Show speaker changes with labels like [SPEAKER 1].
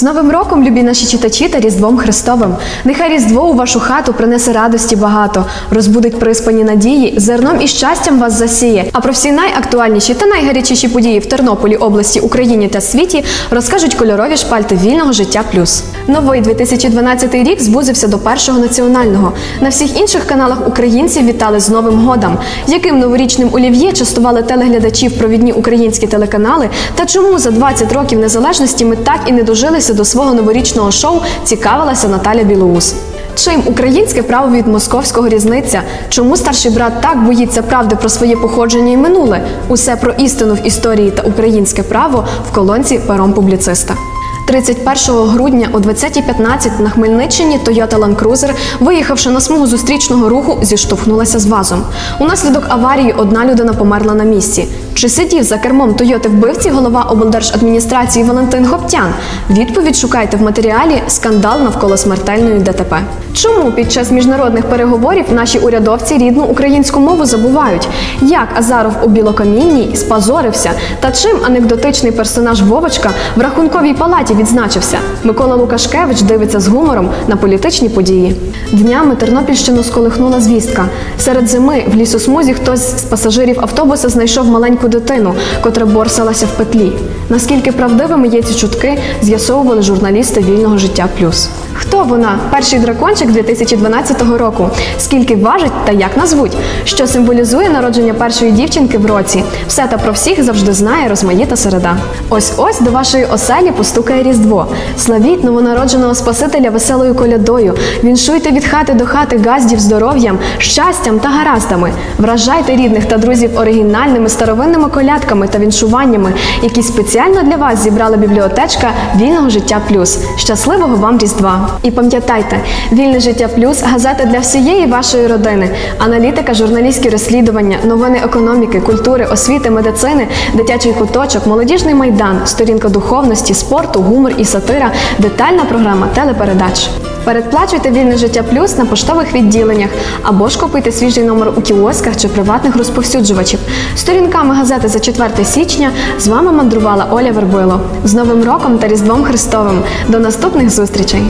[SPEAKER 1] З Новим роком, любі наші читачі та Різдвом Христовим. Нехай Різдво у вашу хату принесе радості багато, розбудить приспані надії, зерном і щастям вас засіє. А про всі найактуальніші та найгарячіші події в Тернополі, області, Україні та світі розкажуть кольорові шпальти вільного життя плюс. Новий 2012 рік збузився до першого національного. На всіх інших каналах українців вітали з Новим годом. Яким новорічним олів'є частували телеглядачів провідні українські телеканали, та чому за 20 років незалежності ми так і не дожилися до свого новорічного шоу, цікавилася Наталя Білоус. Чим українське право від московського різниця? Чому старший брат так боїться правди про своє походження і минуле? Усе про істину в історії та українське право в колонці пером публіциста. 31 грудня о 20.15 на Хмельниччині Toyota Land Cruiser, виїхавши на смугу зустрічного руху, зіштовхнулася з вазом. Унаслідок аварії одна людина померла на місці. Чи сидів за кермом Тойоти вбивці голова облдержадміністрації Валентин Гоптян? Відповідь шукайте в матеріалі Скандал навколо смертельної ДТП. Чому під час міжнародних переговорів наші урядовці рідну українську мову забувають? Як Азаров у Білокамінній спазорився? Та чим анекдотичний персонаж Вовочка в рахунковій палаті відзначився? Микола Лукашкевич дивиться з гумором на політичні події. Днями Тернопільщину сколихнула звістка. Серед зими в лісосмузі хтось з пасажирів автобуса знайшов маленьку дитину, котра борсалася в петлі. Наскільки правдивими є ці чутки, з'ясовували журналісти вільного життя плюс. Вона? Перший дракончик 2012 року. Скільки важить та як назвуть? Що символізує народження першої дівчинки в році? Все та про всіх завжди знає розмаїта середа. Ось ось до вашої оселі постукає Різдво. Славіть новонародженого Спасителя веселою колядою. Віншуйте від хати до хати газдів здоров'ям, щастям та гараздами. Вражайте рідних та друзів оригінальними старовинними колядками та віншуваннями, які спеціально для вас зібрала бібліотечка вільного життя плюс. Щасливого вам Різдва! І пам'ятайте, вільне життя плюс газета для всієї вашої родини, аналітика, журналістські розслідування, новини економіки, культури, освіти, медицини, дитячий куточок, молодіжний майдан, сторінка духовності, спорту, гумор і сатира, детальна програма телепередач. Передплачуйте вільне життя плюс на поштових відділеннях або ж купуйте свіжий номер у кіосках чи приватних розповсюджувачів. Сторінками газети за 4 січня з вами мандрувала Оля Вербило. З Новим роком та Різдвом Христовим. До наступних зустрічей!